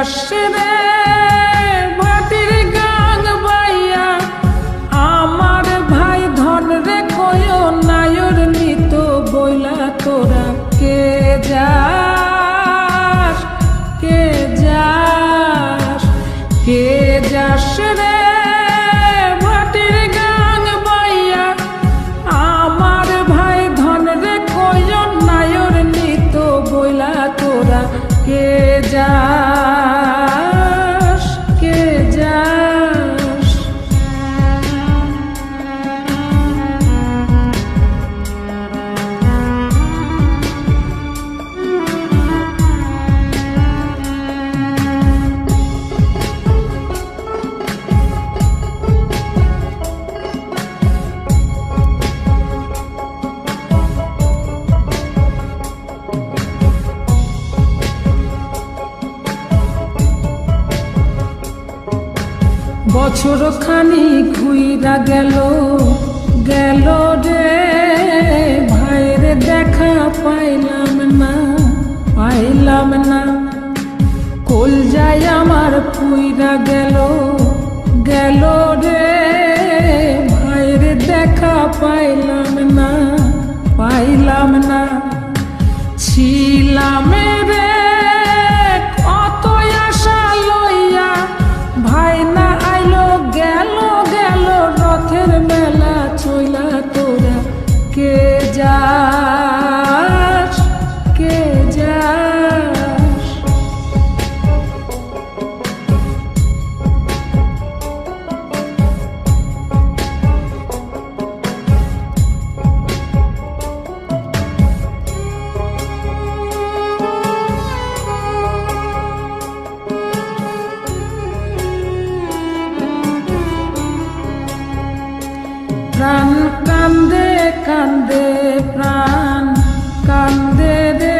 Jeszcze będę. বছর খানি ঘুইরা গেল গেল রে। ভাইরে দেখা পাইলাম না পাইলাম না। কল যাই আমার কুইরা গেল গেল রে। ভাইরে দেখা পাইলাম না পাইলাম না। ছিলামে প্রাণ কান্দে কান্দে প্রাণ কান্দে রে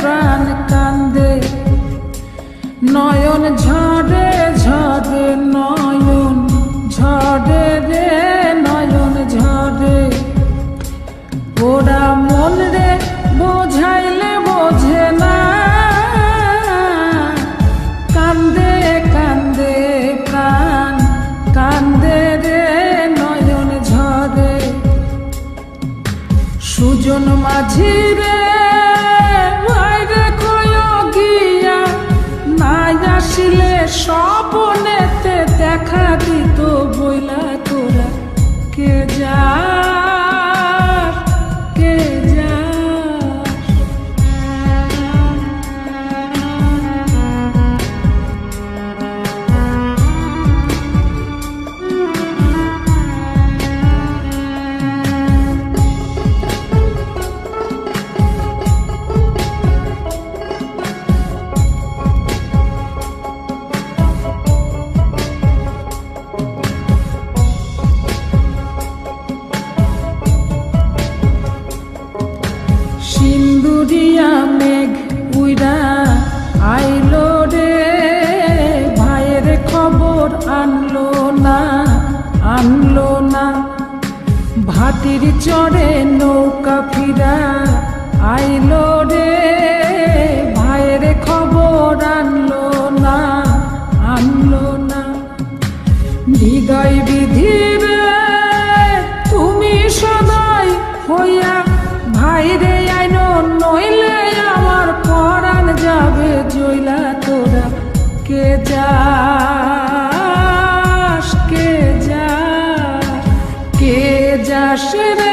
প্রাণ কান্দে। নয়ন ঝ মাঝে মাটির চড়ে নৌকা ফিরা আইলো রে Russian